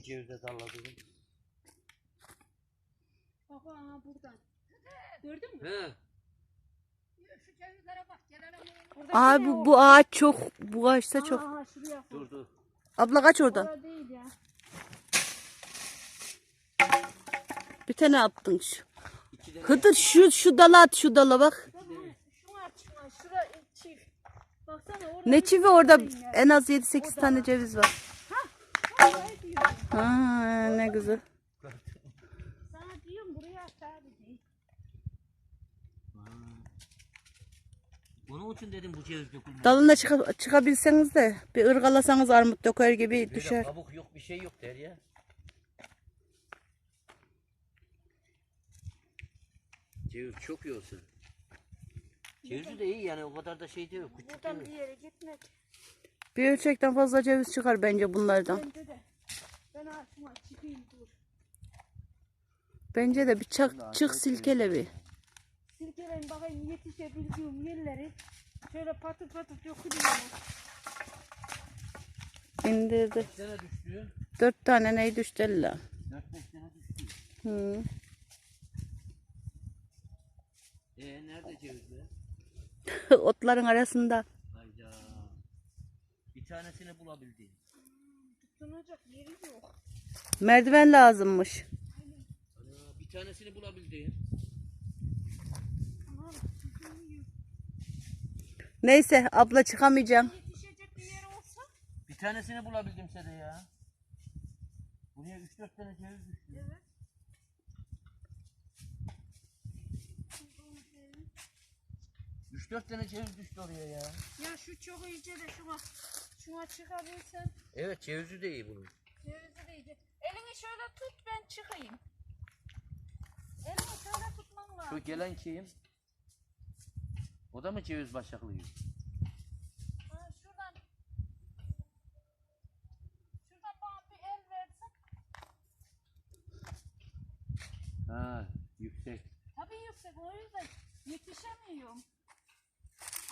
Bizim cevize dalladım. Baba aha buradan. Gördün mü? He. Şu cevizlere bak. Buradaki Abi ne bu, ağaç çok. Bu ağaçta çok. Aha şuraya koy. Dur dur. Abla kaç oradan? Orada değil ya. Bir tane attın şu. İki tane. Hıdır şu şu dala at şu dala bak. Baba şunu aç şuna. Şura çift. Baksana orada. Ne bir çivi orada şey en az 7-8 Orada tane ceviz var. Ha, ne güzel. Sana diyorum buraya aç abi için dedim bu ceviz dökülmüş. Dalına çıka- çıkabilseniz de bir ırgalasanız armut döker gibi Böyle düşer. kabuk yok bir şey yok der ya. Ceviz çok iyi olsun. Cevizi de iyi yani o kadar da şey değil. Küçük Buradan değil. bir yere gitmek. Bir ölçekten fazla ceviz çıkar bence bunlardan. Bence de. Açma çıkayım dur. Bence de bir çak, çık silkele bir. Silkeleyin bakayım yetişebildiğim yerleri. Şöyle patır patır dökülüyor. İndirdi. Dört tane ney düştü ella. 4-5 tane düştü. Hı. Ee nerede cevizler? Otların arasında. Hayda. Bir tanesini bulabildim. Tutunacak yeri yok. Merdiven lazımmış. Ana, bir tanesini bulabildim. Tutunuyor. Neyse abla çıkamayacağım. Yetişecek bir yer olsa. Bir tanesini bulabildim sede ya. Buraya 3-4 tane ceviz düştü. Evet. 3-4 tane ceviz düştü oraya ya. Ya şu çok iyice de şuna şuna çıkabilsen Evet cevizi de iyi bunun. cevizi de iyice. Elini şöyle tut ben çıkayım. Elini şöyle tutman Şu lazım. gelen kim? O da mı ceviz başaklıyor? Ha, şuradan şuradan bana bir el versen. Ha yüksek. Tabii yüksek o yüzden yetişemiyorum.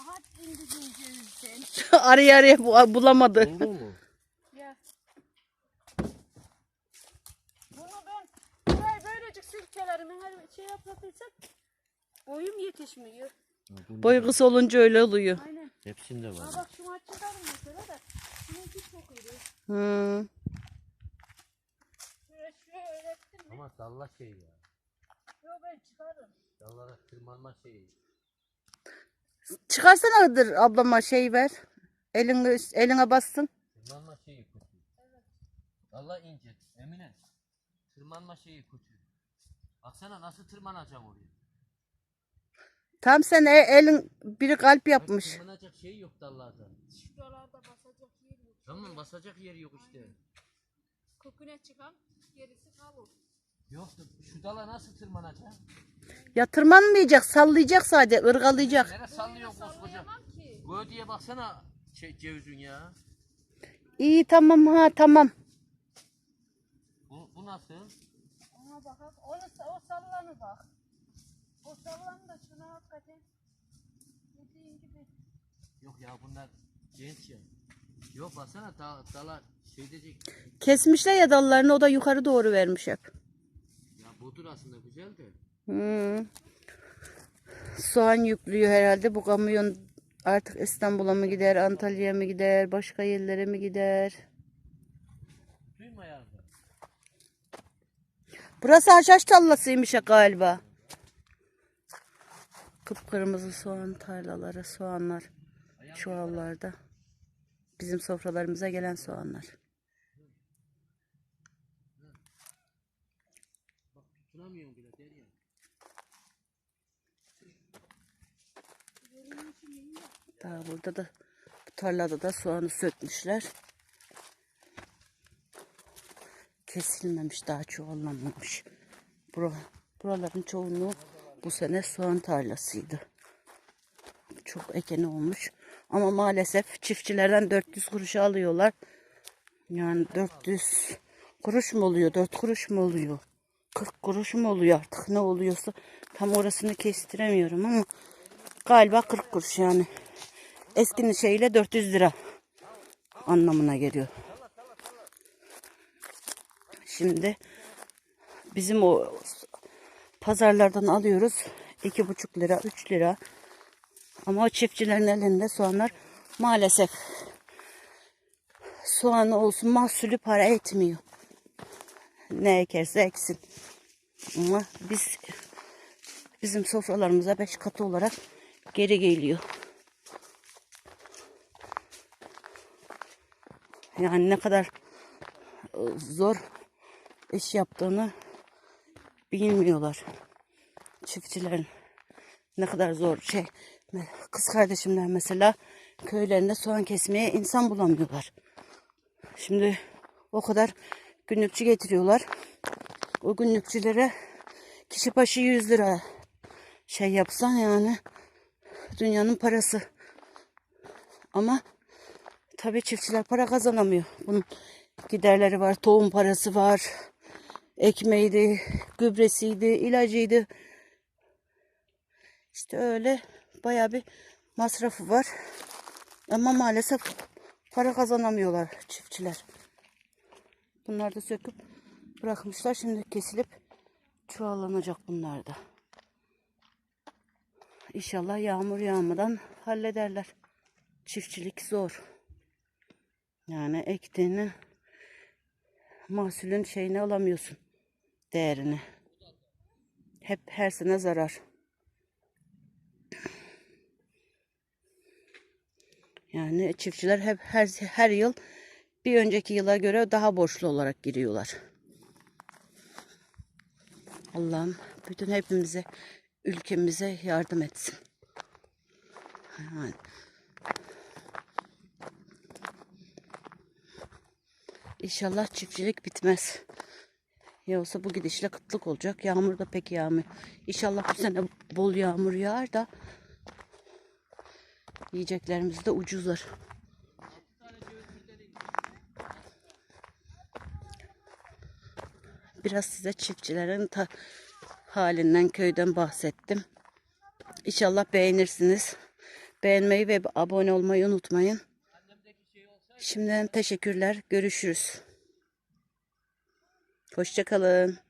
Aha indirdim cevizden. araya araya bu- bulamadı. Mu? Ya. Bunu ben burayı böylecik silkelerim. Eğer şey yapabilsem boyum yetişmiyor. Boyu kısa olunca öyle oluyor. Aynen. Hepsinde Ha var. bak şu açıdan mesela da şununki çok iri. Hı. Şöyle şuraya öğrettim mi? Ama dalla şey ya. Yo ben çıkarım. Dallara tırmanma şeyi. Çıkarsana Hıdır ablama şey ver. Elini, eline bassın. Tırmanma şeyi kötü. Dalla ince. Emine. Tırmanma şeyi kötü. Baksana nasıl tırmanacağım oraya. Tam sen e- elin biri kalp Bak, yapmış. Tırmanacak şey yok dallarda. Şuralarda basacak yer yok. Tamam basacak yeri yok işte. Köküne çıkan gerisi kalır. Yok şu dala nasıl tırmanacak? Ya tırmanmayacak, sallayacak sadece, ırgalayacak. Nere sallıyor koskoca? Göğe baksana şey, cevizin ya. İyi tamam ha tamam. Bu, bu nasıl? Ona bak. Onu, o sallanır bak. O sallanır da şuna hakikaten dediğin gibi Yok ya bunlar genç ya. Yok baksana da, dala şey diyecek. Kesmişler ya dallarını o da yukarı doğru vermiş hep. Budur aslında güzel de. Hmm. Soğan yüklüyor herhalde bu kamyon artık İstanbul'a mı gider, Antalya'ya mı gider, başka yerlere mi gider? Burası haşhaş tarlasıymış ya galiba. Kıpkırmızı soğan tarlaları, soğanlar çuvallarda. Bizim sofralarımıza gelen soğanlar. Tutamıyorum bile der ya. Daha burada da bu tarlada da soğanı sökmüşler. Kesilmemiş daha çuvallanmamış. Bura, buraların çoğunluğu bu sene soğan tarlasıydı. Çok ekeni olmuş. Ama maalesef çiftçilerden 400 kuruş alıyorlar. Yani 400 kuruş mu oluyor? 4 kuruş mu oluyor? 40 kuruş mu oluyor artık ne oluyorsa tam orasını kestiremiyorum ama galiba 40 kuruş yani. Eskinin şeyle 400 lira anlamına geliyor. şimdi. Bizim o pazarlardan alıyoruz. iki buçuk lira, üç lira. Ama o çiftçilerin elinde soğanlar maalesef soğan olsun mahsulü para etmiyor. Ne ekerse eksin. Ama biz bizim sofralarımıza beş katı olarak geri geliyor. Yani ne kadar e, zor iş yaptığını bilmiyorlar. Çiftçilerin ne kadar zor şey. Kız kardeşimler mesela köylerinde soğan kesmeye insan bulamıyorlar. Şimdi o kadar günlükçü getiriyorlar. O günlükçülere kişi başı 100 lira şey yapsan yani dünyanın parası. Ama tabii çiftçiler para kazanamıyor. Bunun giderleri var, tohum parası var, ekmeğiydi, gübresiydi, ilacıydı. İşte öyle bayağı bir masrafı var. Ama maalesef para kazanamıyorlar çiftçiler. Bunlar da söküp bırakmışlar. Şimdi kesilip çoğallanacak bunlar da. İnşallah yağmur yağmadan hallederler. Çiftçilik zor. Yani ektiğini mahsulün şeyini alamıyorsun. Değerini. Hep her sene zarar. Yani çiftçiler hep her her yıl bir önceki yıla göre daha borçlu olarak giriyorlar. Allah'ım bütün hepimize ülkemize yardım etsin. İnşallah çiftçilik bitmez. Yoksa bu gidişle kıtlık olacak. Yağmur da pek yağmıyor. İnşallah bu sene bol yağmur yağar da yiyeceklerimiz de ucuzlar. Biraz size çiftçilerin ta halinden köyden bahsettim. İnşallah beğenirsiniz. Beğenmeyi ve abone olmayı unutmayın. Şimdiden teşekkürler. Görüşürüz. Hoşçakalın.